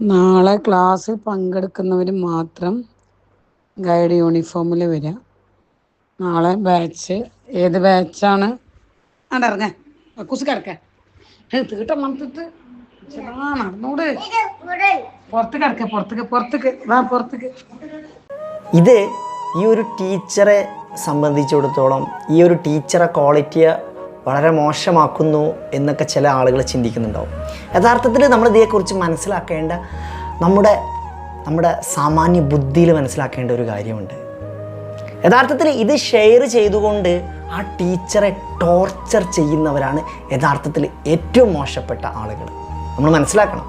നാളെ ക്ലാസ്സിൽ പങ്കെടുക്കുന്നവർ മാത്രം ഗൈഡ് യൂണിഫോമിൽ വരിക നാളെ ബാച്ച് ഏത് ബാച്ചാണ് അടറിഞ്ഞ കുസ് കിടക്ക തീട്ടം പുറത്തേക്ക് വാ ഇത് ഈ ഒരു ടീച്ചറെ സംബന്ധിച്ചിടത്തോളം ഈ ഒരു ടീച്ചറെ ക്വാളിറ്റിയെ വളരെ മോശമാക്കുന്നു എന്നൊക്കെ ചില ആളുകൾ ചിന്തിക്കുന്നുണ്ടാവും. യഥാർത്ഥത്തിൽ നമ്മൾ ഇതേക്കുറിച്ച് മനസ്സിലാക്കേണ്ട നമ്മുടെ നമ്മുടെ സാമാന്യ ബുദ്ധിയിൽ മനസ്സിലാക്കേണ്ട ഒരു കാര്യമുണ്ട്. യഥാർത്ഥത്തിൽ ഇത് ഷെയർ ചെയ്തുകൊണ്ട് ആ ടീച്ചറെ ടോർച്ചർ ചെയ്യുന്നവരാണ് യഥാർത്ഥത്തിൽ ഏറ്റവും മോശപ്പെട്ട ആളുകൾ. നമ്മൾ മനസ്സിലാക്കണം.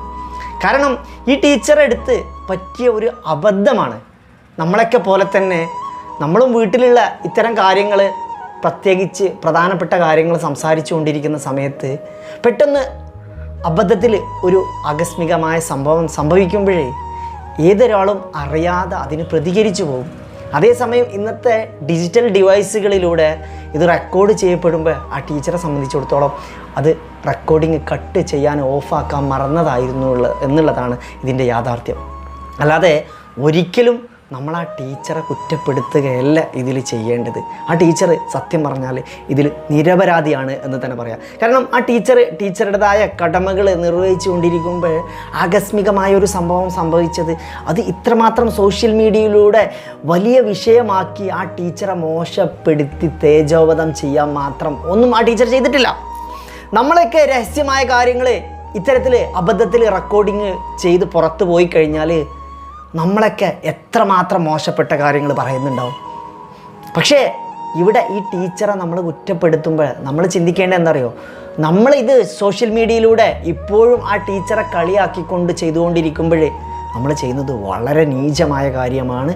കാരണം ഈ ടീച്ചറെടുത്ത് പറ്റിയ ഒരു അബദ്ധമാണ് നമ്മളൊക്കെ പോലെ തന്നെ നമ്മളും വീട്ടിലുള്ള ഇത്തരം കാര്യങ്ങൾ പ്രത്യേകിച്ച് പ്രധാനപ്പെട്ട കാര്യങ്ങൾ സംസാരിച്ചു കൊണ്ടിരിക്കുന്ന സമയത്ത് പെട്ടെന്ന് അബദ്ധത്തിൽ ഒരു ആകസ്മികമായ സംഭവം സംഭവിക്കുമ്പോഴേ ഏതൊരാളും അറിയാതെ അതിന് പ്രതികരിച്ചു പോകും. അതേസമയം ഇന്നത്തെ ഡിജിറ്റൽ ഡിവൈസുകളിലൂടെ ഇത് റെക്കോർഡ് ചെയ്യപ്പെടുമ്പോൾ ആ ടീച്ചറെ സംബന്ധിച്ചിടത്തോളം അത് റെക്കോർഡിങ് കട്ട് ചെയ്യാൻ ഓഫാക്കാൻ മറന്നതായിരുന്നു എന്നുള്ളതാണ് ഇതിന്റെ യാഥാർത്ഥ്യം. അല്ലാതെ ഒരിക്കലും നമ്മൾ ആ ടീച്ചറെ കുറ്റപ്പെടുത്തുകയല്ല ഇതിൽ ചെയ്യേണ്ടത്. ആ ടീച്ചർ സത്യം പറഞ്ഞാൽ ഇതിൽ നിരപരാധിയാണ് എന്ന് തന്നെ പറയാം. കാരണം ആ ടീച്ചർ ടീച്ചറുടേതായ കടമകൾ നിർവഹിച്ചു കൊണ്ടിരിക്കുമ്പോൾ ആകസ്മികമായ ഒരു സംഭവം സംഭവിച്ചത് അത് ഇത്രമാത്രം സോഷ്യൽ മീഡിയയിലൂടെ വലിയ വിഷയമാക്കി ആ ടീച്ചറെ മോശപ്പെടുത്തി തേജോവധം ചെയ്യാൻ മാത്രം ഒന്നും ആ ടീച്ചർ ചെയ്തിട്ടില്ല. നമ്മളൊക്കെ രഹസ്യമായ കാര്യങ്ങൾ ഇത്തരത്തിൽ അബദ്ധത്തിൽ റെക്കോർഡിങ് ചെയ്ത് പുറത്ത് പോയി കഴിഞ്ഞാൽ നമ്മളൊക്കെ എത്രമാത്രം മോശപ്പെട്ട കാര്യങ്ങൾ പറയുന്നുണ്ടാവും. പക്ഷേ ഇവിടെ ഈ ടീച്ചറെ നമ്മൾ കുറ്റപ്പെടുത്തുമ്പോൾ നമ്മൾ ചിന്തിക്കേണ്ടത് എന്തറിയോ നമ്മളിത് സോഷ്യൽ മീഡിയയിലൂടെ ഇപ്പോഴും ആ ടീച്ചറെ കളിയാക്കിക്കൊണ്ട് ചെയ്തുകൊണ്ടിരിക്കുമ്പോഴേ നമ്മൾ ചെയ്യുന്നത് വളരെ നീചമായ കാര്യമാണ്.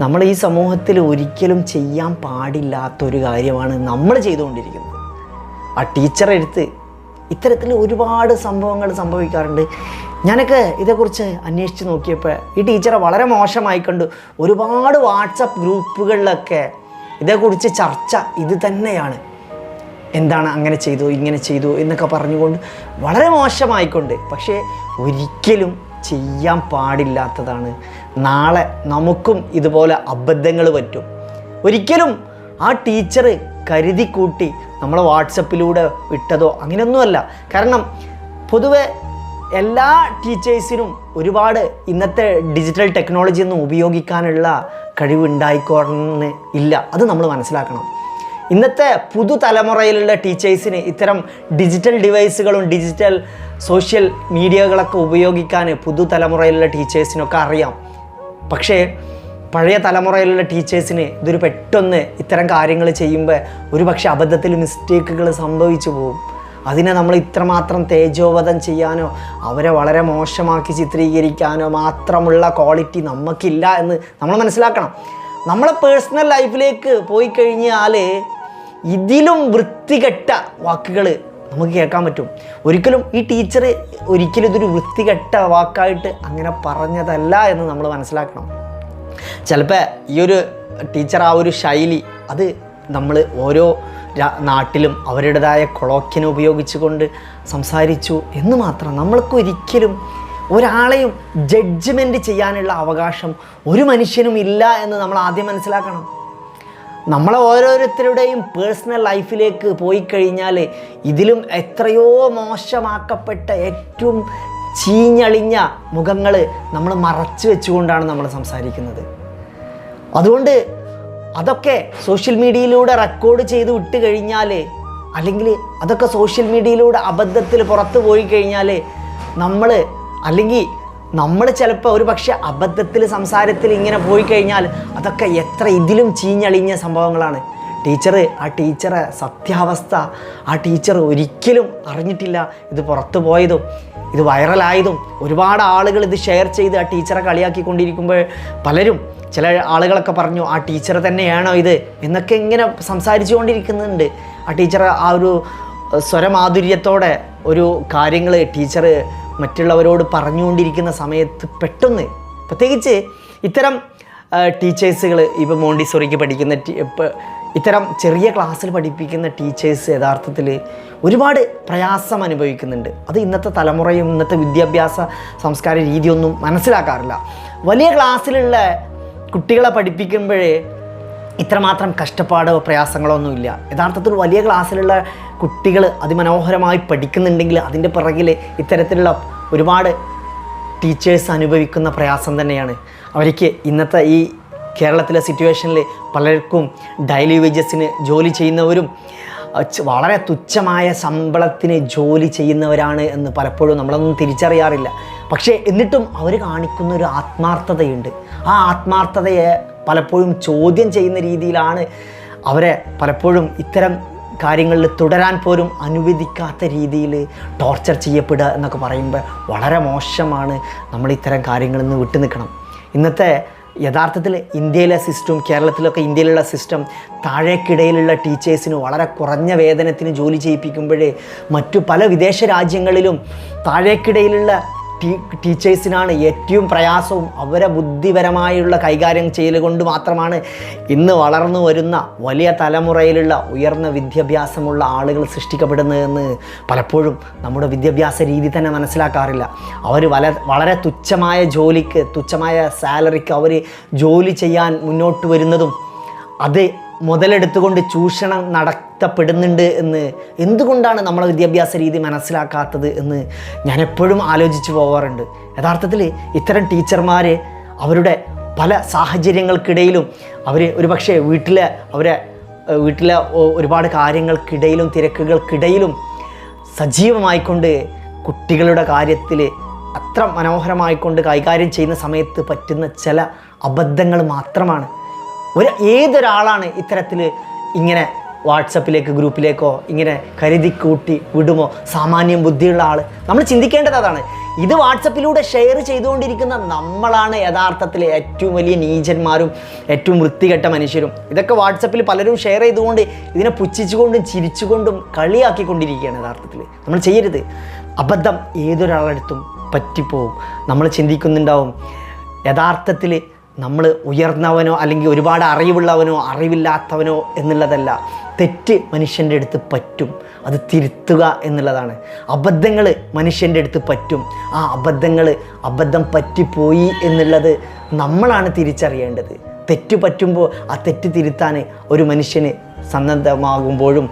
നമ്മൾ ഈ സമൂഹത്തിൽ ഒരിക്കലും ചെയ്യാൻ പാടില്ലാത്തൊരു കാര്യമാണ് നമ്മൾ ചെയ്തുകൊണ്ടിരിക്കുന്നത്. ആ ടീച്ചറെ എടുത്ത് ഇത്തരത്തിൽ ഒരുപാട് സംഭവങ്ങൾ സംഭവിക്കാറുണ്ട്. ഞാനൊക്കെ ഇതേക്കുറിച്ച് അന്വേഷിച്ച് നോക്കിയപ്പോൾ ഈ ടീച്ചറെ വളരെ മോശമായി കണ്ടു. ഒരുപാട് വാട്സപ്പ് ഗ്രൂപ്പുകളിലൊക്കെ ഇതേക്കുറിച്ച് ചർച്ച ഇത് തന്നെയാണ്. എന്താണ് അങ്ങനെ ചെയ്തു ഇങ്ങനെ ചെയ്തു എന്നൊക്കെ പറഞ്ഞുകൊണ്ട് വളരെ മോശമായിക്കൊണ്ട് പക്ഷേ ഒരിക്കലും ചെയ്യാൻ പാടില്ലാത്തതാണ്. നാളെ നമുക്കും ഇതുപോലെ അബദ്ധങ്ങൾ പറ്റും. ഒരിക്കലും ആ ടീച്ചർ കരുതി കൂട്ടി നമ്മളെ വാട്സപ്പിലൂടെ വിട്ടതോ അങ്ങനെയൊന്നുമല്ല. കാരണം പൊതുവെ എല്ലാ ടീച്ചേഴ്സിനും ഒരുപാട് ഇന്നത്തെ ഡിജിറ്റൽ ടെക്നോളജി ഒന്നും ഉപയോഗിക്കാനുള്ള കഴിവുണ്ടായിക്കോണമെന്ന് ഇല്ല. അത് നമ്മൾ മനസ്സിലാക്കണം. ഇന്നത്തെ പുതുതലമുറയിലുള്ള ടീച്ചേഴ്സിന് ഇത്തരം ഡിജിറ്റൽ ഡിവൈസുകളും ഡിജിറ്റൽ സോഷ്യൽ മീഡിയകളൊക്കെ ഉപയോഗിക്കാൻ പുതുതലമുറയിലുള്ള ടീച്ചേഴ്സിനൊക്കെ അറിയാം. പക്ഷേ പഴയ തലമുറയിലുള്ള ടീച്ചേഴ്സിന് ഇതൊരു പെട്ടെന്ന് ഇത്തരം കാര്യങ്ങൾ ചെയ്യുമ്പോൾ ഒരു പക്ഷേ അബദ്ധത്തിൽ മിസ്റ്റേക്കുകൾ സംഭവിച്ചു പോകും അതിനെ നമ്മൾ ഇത്രമാത്രം തേജോവധം ചെയ്യാനോ അവരെ വളരെ മോശമാക്കി ചിത്രീകരിക്കാനോ മാത്രമുള്ള ക്വാളിറ്റി നമുക്കില്ല എന്ന് നമ്മൾ മനസ്സിലാക്കണം. നമ്മളെ പേഴ്സണൽ ലൈഫിലേക്ക് പോയി കഴിഞ്ഞാൽ ഇതിലും വൃത്തികെട്ട വാക്കുകൾ നമുക്ക് കേൾക്കാൻ പറ്റും. ഒരിക്കലും ഈ ടീച്ചർ ഒരിക്കലും ഇതൊരു വൃത്തികെട്ട വാക്കായിട്ട് അങ്ങനെ പറഞ്ഞതല്ല എന്ന് നമ്മൾ മനസ്സിലാക്കണം. ചിലപ്പോൾ ഈ ഒരു ടീച്ചർ ആ ഒരു ശൈലി അത് നമ്മൾ ഓരോ നാട്ടിലും അവരുടേതായ കൊളോക്കിനെ ഉപയോഗിച്ചുകൊണ്ട് സംസാരിച്ചു എന്ന് മാത്രം നമ്മൾക്ക് ഒരിക്കലും ഒരാളെയും ജഡ്ജ്മെന്റ് ചെയ്യാനുള്ള അവകാശം ഒരു മനുഷ്യനും ഇല്ല എന്ന് നമ്മൾ ആദ്യം മനസ്സിലാക്കണം. നമ്മളെ ഓരോരുത്തരുടെയും പേഴ്സണൽ ലൈഫിലേക്ക് പോയി കഴിഞ്ഞാൽ ഇതിലും എത്രയോ മോശമാക്കപ്പെട്ട ഏറ്റവും ചീഞ്ഞളിഞ്ഞ മുഖങ്ങൾ നമ്മൾ മറച്ചു വെച്ചുകൊണ്ടാണ് നമ്മൾ സംസാരിക്കുന്നത്. അതുകൊണ്ട് അതൊക്കെ സോഷ്യൽ മീഡിയയിലൂടെ റെക്കോർഡ് ചെയ്ത് വിട്ട് കഴിഞ്ഞാൽ അല്ലെങ്കിൽ അതൊക്കെ സോഷ്യൽ മീഡിയയിലൂടെ അബദ്ധത്തിൽ പുറത്തു പോയി കഴിഞ്ഞാൽ നമ്മൾ അല്ലെങ്കിൽ നമ്മൾ ചിലപ്പോൾ ഒരു പക്ഷേ അബദ്ധത്തിൽ സംസാരത്തിൽ ഇങ്ങനെ പോയി കഴിഞ്ഞാൽ അതൊക്കെ എത്ര ഇതിലും ചീഞ്ഞളിഞ്ഞ സംഭവങ്ങളാണ്. ടീച്ചർ ആ ടീച്ചറെ സത്യാവസ്ഥ ആ ടീച്ചർ ഒരിക്കലും അറിഞ്ഞിട്ടില്ല. ഇത് പുറത്തു പോയതും ഇത് വൈറലായതും. ഒരുപാട് ആളുകൾ ഇത് ഷെയർ ചെയ്ത് ആ ടീച്ചറെ കളിയാക്കിക്കൊണ്ടിരിക്കുമ്പോൾ പലരും ചില ആളുകളൊക്കെ പറഞ്ഞു ആ ടീച്ചർ തന്നെയാണോ ഇത്? എന്നൊക്കെ ഇങ്ങനെ സംസാരിച്ചു കൊണ്ടിരിക്കുന്നുണ്ട് ആ ടീച്ചർ ആ ഒരു സ്വരമാധുര്യത്തോടെ ഒരു കാര്യങ്ങൾ ടീച്ചർ മറ്റുള്ളവരോട് പറഞ്ഞുകൊണ്ടിരിക്കുന്ന സമയത്ത് പെട്ടെന്ന് പ്രത്യേകിച്ച് ഇത്തരം ടീച്ചേഴ്സുകൾ ഇപ്പോൾ മോണ്ടിസോറിക്ക് പഠിക്കുന്ന ഇത്തരം ചെറിയ ക്ലാസ്സിൽ പഠിപ്പിക്കുന്ന ടീച്ചേഴ്സ് യഥാർത്ഥത്തിൽ ഒരുപാട് പ്രയാസം അനുഭവിക്കുന്നുണ്ട്. അത് ഇന്നത്തെ തലമുറയും ഇന്നത്തെ വിദ്യാഭ്യാസ സംസ്കാര രീതിയൊന്നും മനസ്സിലാക്കാറില്ല. വലിയ ക്ലാസ്സിലുള്ള കുട്ടികളെ പഠിപ്പിക്കുമ്പോഴേ ഇത്രമാത്രം കഷ്ടപ്പാടോ പ്രയാസങ്ങളോ ഒന്നുമില്ല യഥാർത്ഥത്തിൽ വലിയ ക്ലാസ്സിലുള്ള കുട്ടികൾ അതിമനോഹരമായി പഠിക്കുന്നുണ്ടെങ്കിൽ അതിന്റെ പിറകിൽ ഇത്തരത്തിലുള്ള ഒരുപാട് ടീച്ചേഴ്സ് അനുഭവിക്കുന്ന പ്രയാസം തന്നെയാണ്. അവർക്ക് ഇന്നത്തെ ഈ കേരളത്തിലെ സിറ്റുവേഷനിൽ പലർക്കും ഡെയിലി വേജസിന് ജോലി ചെയ്യുന്നവരും വളരെ തുച്ഛമായ ശമ്പളത്തിന് ജോലി ചെയ്യുന്നവരാണ് എന്ന് പലപ്പോഴും നമ്മളൊന്നും തിരിച്ചറിയാറില്ല. പക്ഷേ എന്നിട്ടും അവർ കാണിക്കുന്ന ഒരു ആത്മാർത്ഥതയുണ്ട്. ആ ആത്മാർത്ഥതയെ പലപ്പോഴും ചോദ്യം ചെയ്യുന്ന രീതിയിലാണ് അവരെ പലപ്പോഴും ഇത്തരം കാര്യങ്ങളിൽ തുടരാൻ പോലും അനുവദിക്കാത്ത രീതിയിൽ ടോർച്ചർ ചെയ്യപ്പെടുക എന്നൊക്കെ പറയുമ്പോൾ വളരെ മോശമാണ് നമ്മൾ ഇത്തരം കാര്യങ്ങളിൽ നിന്ന് വിട്ടു നിൽക്കണം ഇന്നത്തെ യഥാർത്ഥത്തിൽ ഇന്ത്യയിലെ സിസ്റ്റം കേരളത്തിലൊക്കെ ഇന്ത്യയിലുള്ള സിസ്റ്റം താഴേക്കിടയിലുള്ള ടീച്ചേഴ്സിന് വളരെ കുറഞ്ഞ വേതനത്തിന് ജോലി ചെയ്യിപ്പിക്കുമ്പോഴേ മറ്റു പല വിദേശ രാജ്യങ്ങളിലും താഴേക്കിടയിലുള്ള ടീ ടീച്ചേഴ്സിനാണ് ഏറ്റവും പ്രയാസവും അവരെ ബുദ്ധിപരമായുള്ള കൈകാര്യം ചെയ്യൽ കൊണ്ട് മാത്രമാണ് ഇന്ന് വളർന്നു വരുന്ന വലിയ തലമുറയിലുള്ള ഉയർന്ന വിദ്യാഭ്യാസമുള്ള ആളുകൾ സൃഷ്ടിക്കപ്പെടുന്നതെന്ന് പലപ്പോഴും നമ്മുടെ വിദ്യാഭ്യാസ രീതി തന്നെ മനസ്സിലാക്കാറില്ല. അവർ വല വളരെ തുച്ഛമായ ജോലിക്ക് തുച്ഛമായ സാലറിക്ക് അവർ ജോലി ചെയ്യാൻ മുന്നോട്ട് വരുന്നതും അത് മുതലെടുത്തുകൊണ്ട് ചൂഷണം നടത്തപ്പെടുന്നുണ്ട് എന്ന് എന്തുകൊണ്ടാണ് നമ്മളെ വിദ്യാഭ്യാസ രീതി മനസ്സിലാക്കാത്തത് എന്ന് ഞാൻ എപ്പോഴും ആലോചിച്ച് പോകാറുണ്ട് യഥാർത്ഥത്തിൽ ഇത്തരം ടീച്ചർമാർ അവരുടെ പല സാഹചര്യങ്ങൾക്കിടയിലും അവർ ഒരു പക്ഷേ വീട്ടിലെ അവരെ വീട്ടിലെ ഒരുപാട് കാര്യങ്ങൾക്കിടയിലും തിരക്കുകൾക്കിടയിലും സജീവമായിക്കൊണ്ട് കുട്ടികളുടെ കാര്യത്തിൽ അത്ര മനോഹരമായിക്കൊണ്ട് കൈകാര്യം ചെയ്യുന്ന സമയത്ത് പറ്റുന്ന ചില അബദ്ധങ്ങൾ മാത്രമാണ്. ഒരു ഏതൊരാളാണ് ഇത്തരത്തിൽ ഇങ്ങനെ വാട്സപ്പിലേക്ക് ഗ്രൂപ്പിലേക്കോ ഇങ്ങനെ കരുതി കൂട്ടി വിടുമോ? സാമാന്യം ബുദ്ധിയുള്ള ആൾ നമ്മൾ ചിന്തിക്കേണ്ടത് അതാണ്. ഇത് വാട്സപ്പിലൂടെ ഷെയർ ചെയ്തുകൊണ്ടിരിക്കുന്ന നമ്മളാണ് യഥാർത്ഥത്തിൽ ഏറ്റവും വലിയ നീചന്മാരും ഏറ്റവും വൃത്തികെട്ട മനുഷ്യരും. ഇതൊക്കെ വാട്സപ്പിൽ പലരും ഷെയർ ചെയ്തുകൊണ്ട് ഇതിനെ പുച്ഛിച്ചുകൊണ്ടും ചിരിച്ചുകൊണ്ടും കളിയാക്കിക്കൊണ്ടിരിക്കുകയാണ് യഥാർത്ഥത്തിൽ നമ്മൾ ചെയ്യരുത്. അബദ്ധം ഏതൊരാളടുത്തും പറ്റിപ്പോവും. നമ്മൾ ചിന്തിക്കുന്നുണ്ടാവും. യഥാർത്ഥത്തിൽ നമ്മൾ ഉയർന്നവനോ അല്ലെങ്കിൽ ഒരുപാട് അറിവുള്ളവനോ അറിവില്ലാത്തവനോ എന്നുള്ളതല്ല. തെറ്റ് മനുഷ്യന്റെ അടുത്ത് പറ്റും. അത് തിരുത്തുക എന്നുള്ളതാണ്. അബദ്ധങ്ങൾ മനുഷ്യന്റെ അടുത്ത് പറ്റും. ആ അബദ്ധങ്ങൾ അബദ്ധം പറ്റിപ്പോയി എന്നുള്ളത് നമ്മളാണ് തിരിച്ചറിയേണ്ടത്. തെറ്റ് പറ്റുമ്പോൾ ആ തെറ്റ് തിരുത്താൻ ഒരു മനുഷ്യന് സന്നദ്ധമാകുമ്പോഴും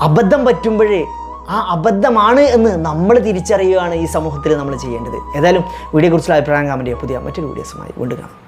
അബദ്ധം പറ്റുമ്പോഴേ ആ അബദ്ധമാണ് എന്ന് നമ്മൾ തിരിച്ചറിയുകയാണ് ഈ സമൂഹത്തിൽ നമ്മൾ ചെയ്യേണ്ടത്. ഏതായാലും വീഡിയോയെക്കുറിച്ചുള്ള അഭിപ്രായം കമന്റ് പുതിയ മറ്റൊരു വീഡിയോസുമായി വീണ്ടും